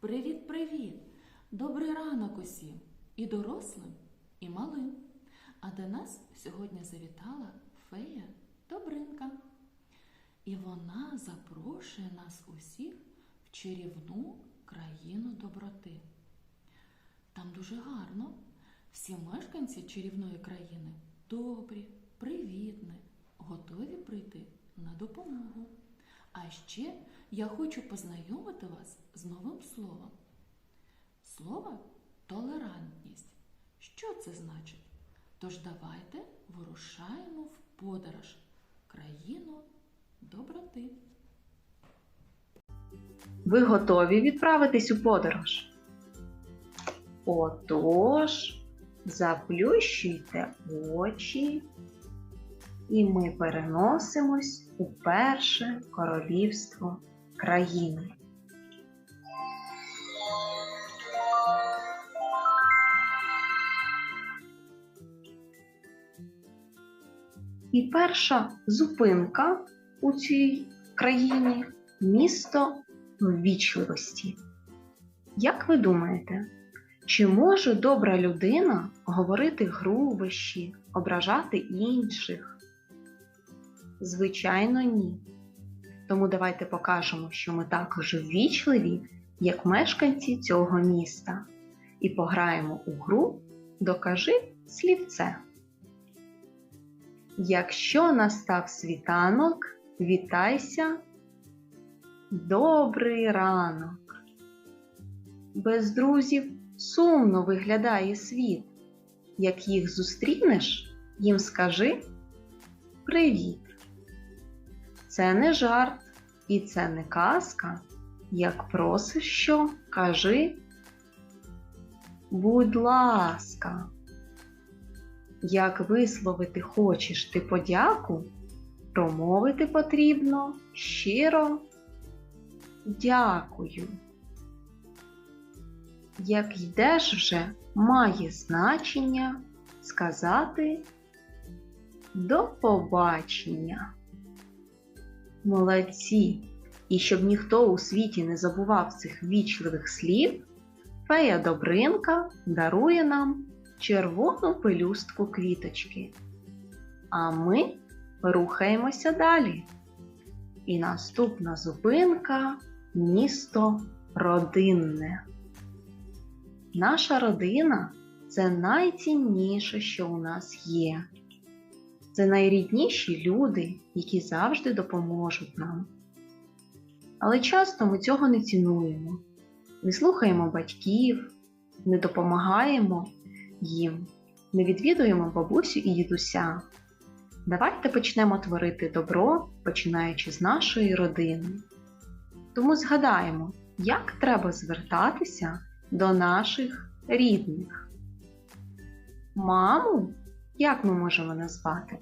Привіт-привіт! Добрий ранок усім! І дорослим, і малим. А до нас сьогодні завітала фея Добринка. І вона запрошує нас усіх в чарівну країну доброти. Там дуже гарно. Всі мешканці чарівної країни добрі, привітні, готові прийти на допомогу. А ще я хочу познайомити вас з новим словом. Слово толерантність. Що це значить? Тож давайте вирушаємо в подорож країну доброти. Ви готові відправитись у подорож? Отож, заплющуйте очі, і ми переносимось у перше королівство країни. І перша зупинка у цій країні місто ввічливості. Як ви думаєте, чи може добра людина говорити грубощі, ображати інших? Звичайно, ні. Тому давайте покажемо, що ми також ввічливі, як мешканці цього міста, і пограємо у гру Докажи слівце. Якщо настав світанок, вітайся. Добрий ранок. Без друзів сумно виглядає світ. Як їх зустрінеш, їм скажи Привіт. Це не жарт і це не казка. Як просиш що, кажи Будь ласка. Як висловити хочеш ти подяку, промовити потрібно щиро дякую. Як йдеш вже, має значення сказати до побачення. Молодці! І щоб ніхто у світі не забував цих вічливих слів, фея Добринка дарує нам червону пелюстку квіточки. А ми рухаємося далі. І наступна зупинка місто родинне. Наша родина це найцінніше, що у нас є. Це найрідніші люди, які завжди допоможуть нам. Але часто ми цього не цінуємо, не слухаємо батьків, не допомагаємо їм, не відвідуємо бабусю і дідуся. Давайте почнемо творити добро, починаючи з нашої родини. Тому згадаємо, як треба звертатися до наших рідних. Маму, як ми можемо назвати?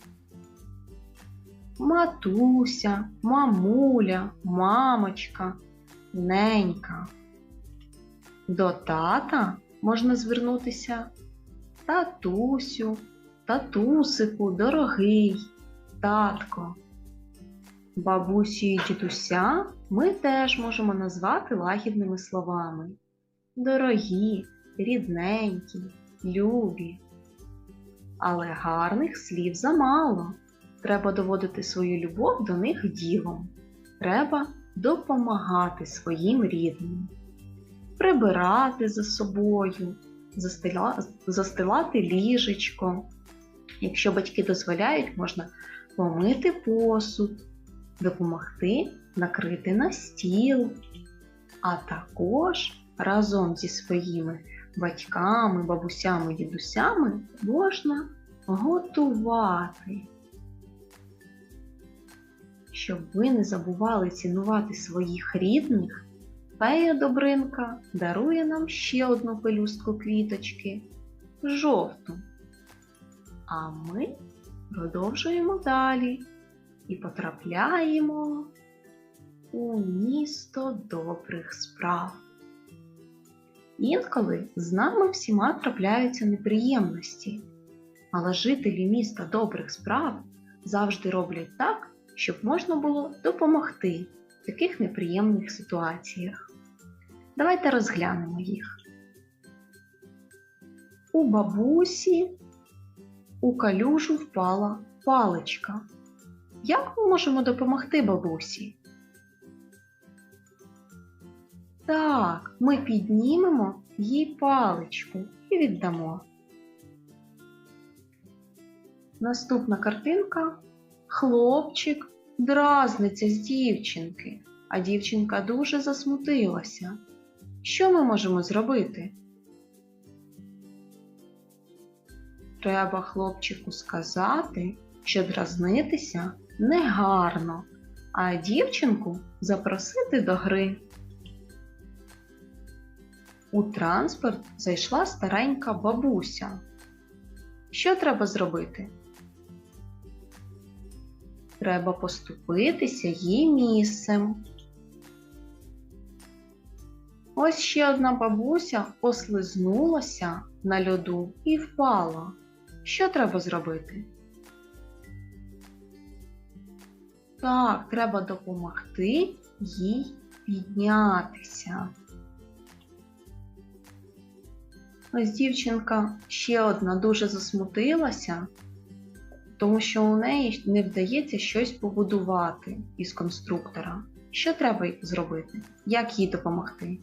Матуся, мамуля, мамочка, ненька. До тата можна звернутися татусю, татусику, дорогий, татко. Бабусю і дідуся ми теж можемо назвати лагідними словами. Дорогі, рідненькі, любі. Але гарних слів замало. Треба доводити свою любов до них ділом. Треба допомагати своїм рідним, прибирати за собою, застила... застилати ліжечко. Якщо батьки дозволяють, можна помити посуд, допомогти накрити на стіл, а також разом зі своїми батьками, бабусями, дідусями можна готувати. Щоб ви не забували цінувати своїх рідних, фея Добринка дарує нам ще одну пелюстку квіточки жовту. А ми продовжуємо далі і потрапляємо у місто добрих справ. Інколи з нами всіма трапляються неприємності, але жителі міста добрих справ завжди роблять так, щоб можна було допомогти в таких неприємних ситуаціях. Давайте розглянемо їх. У бабусі у калюжу впала паличка. Як ми можемо допомогти бабусі? Так, ми піднімемо їй паличку і віддамо. Наступна картинка хлопчик дразниться з дівчинки, а дівчинка дуже засмутилася. Що ми можемо зробити? Треба хлопчику сказати, що дразнитися негарно, а дівчинку запросити до гри. У транспорт зайшла старенька бабуся. Що треба зробити? Треба поступитися їй місцем. Ось ще одна бабуся послизнулася на льоду і впала. Що треба зробити? Так, треба допомогти їй піднятися. Ось дівчинка ще одна дуже засмутилася, тому що у неї не вдається щось побудувати із конструктора. Що треба зробити? Як їй допомогти?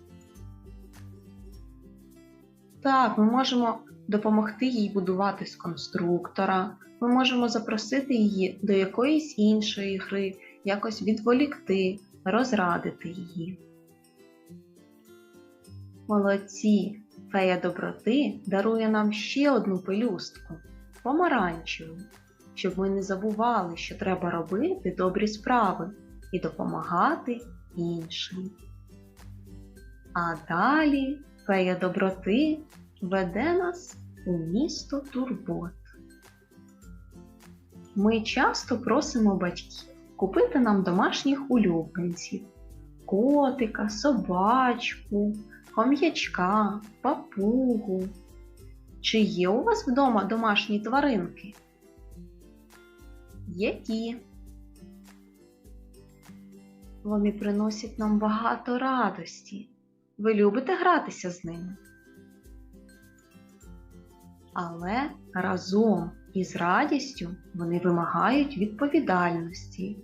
Так, ми можемо допомогти їй будувати з конструктора, ми можемо запросити її до якоїсь іншої гри, якось відволікти, розрадити її. Молодці! Фея доброти дарує нам ще одну пелюстку помаранчеву, щоб ми не забували, що треба робити добрі справи і допомагати іншим. А далі фея доброти веде нас у місто турбот. Ми часто просимо батьків купити нам домашніх улюбленців котика, собачку, хом'ячка, папугу. Чи є у вас вдома домашні тваринки? Які? Вони приносять нам багато радості. Ви любите гратися з ними? Але разом із радістю вони вимагають відповідальності.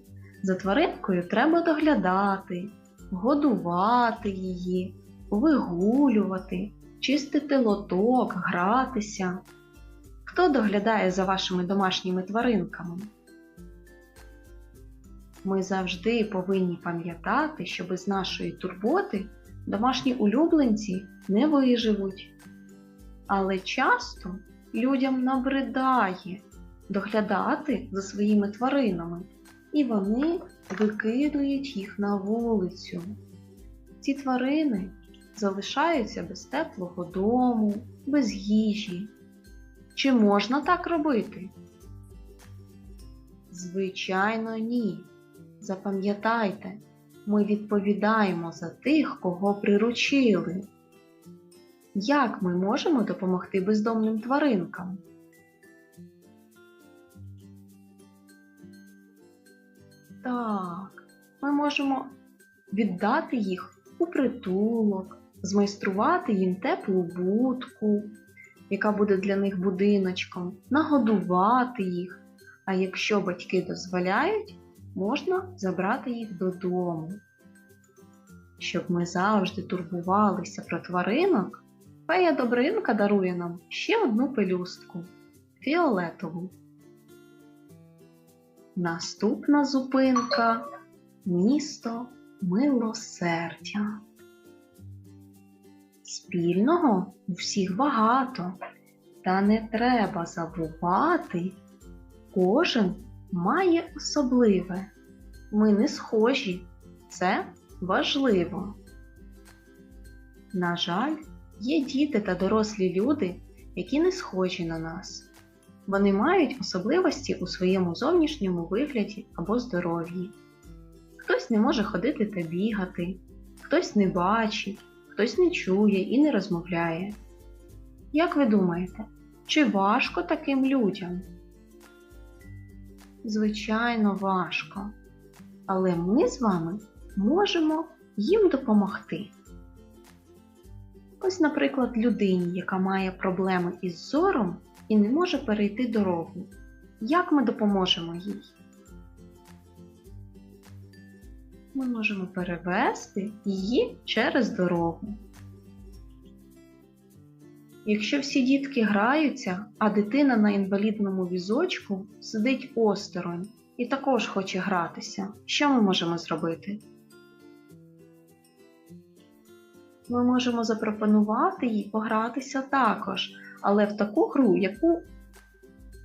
За тваринкою треба доглядати, годувати її, вигулювати, чистити лоток, гратися. Хто доглядає за вашими домашніми тваринками? Ми завжди повинні пам'ятати, що без нашої турботи домашні улюбленці не виживуть. Але часто людям набридає доглядати за своїми тваринами, і вони викидують їх на вулицю. Ці тварини залишаються без теплого дому, без їжі. Чи можна так робити? Звичайно, ні. Запам'ятайте, ми відповідаємо за тих, кого приручили. Як ми можемо допомогти бездомним тваринкам? Так, ми можемо віддати їх у притулок, змайструвати їм теплу будку, яка буде для них будиночком, нагодувати їх. А якщо батьки дозволяють, можна забрати їх додому. Щоб ми завжди турбувалися про тваринок, фея Добринка дарує нам ще одну пелюстку фіолетову. Наступна зупинка місто милосердя. Спільного у всіх багато, та не треба забувати, кожен має особливе. Ми не схожі, це важливо. На жаль, є діти та дорослі люди, які не схожі на нас. Вони мають особливості у своєму зовнішньому вигляді або здоров'ї. Хтось не може ходити та бігати, хтось не бачить, хтось не чує і не розмовляє. Як ви думаєте, чи важко таким людям? Звичайно, важко. Але ми з вами можемо їм допомогти. Ось, наприклад, людині, яка має проблеми із зором і не може перейти дорогу. Як ми допоможемо їй? Ми можемо перевести її через дорогу. Якщо всі дітки граються, а дитина на інвалідному візочку сидить осторонь і також хоче гратися, що ми можемо зробити? Ми можемо запропонувати їй погратися також, але в таку гру, яку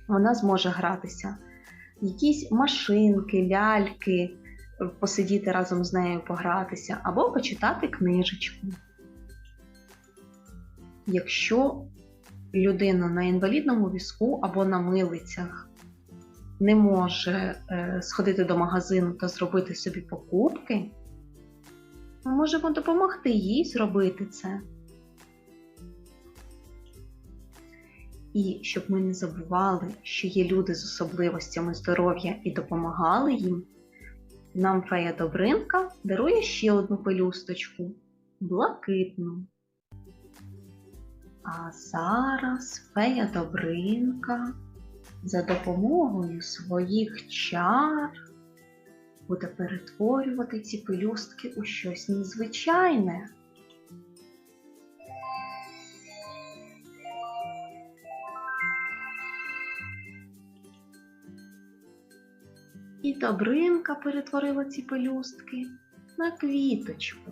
вона зможе гратися. Якісь машинки, ляльки, посидіти разом з нею погратися, або почитати книжечку. Якщо людина на інвалідному візку або на милицях не може е, сходити до магазину та зробити собі покупки, ми можемо допомогти їй зробити це. І щоб ми не забували, що є люди з особливостями здоров'я і допомагали їм, нам фея Добринка дарує ще одну пелюсточку блакитну. А зараз фея Добринка за допомогою своїх чар буде перетворювати ці пелюстки у щось незвичайне. І Добринка перетворила ці пелюстки на квіточку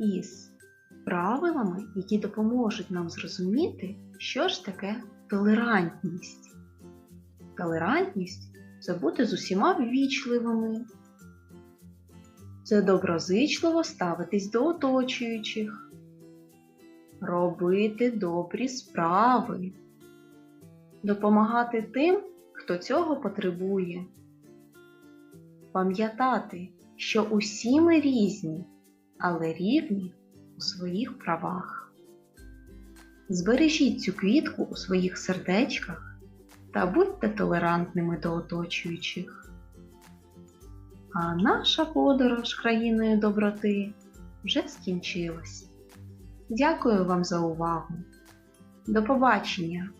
із правилами, які допоможуть нам зрозуміти, що ж таке толерантність. Толерантність це бути з усіма ввічливими. Це доброзичливо ставитись до оточуючих, робити добрі справи, допомагати тим, хто цього потребує. Пам'ятати, що усі ми різні, але рівні у своїх правах. Збережіть цю квітку у своїх сердечках та будьте толерантними до оточуючих. А наша подорож країною доброти вже скінчилась. Дякую вам за увагу. До побачення!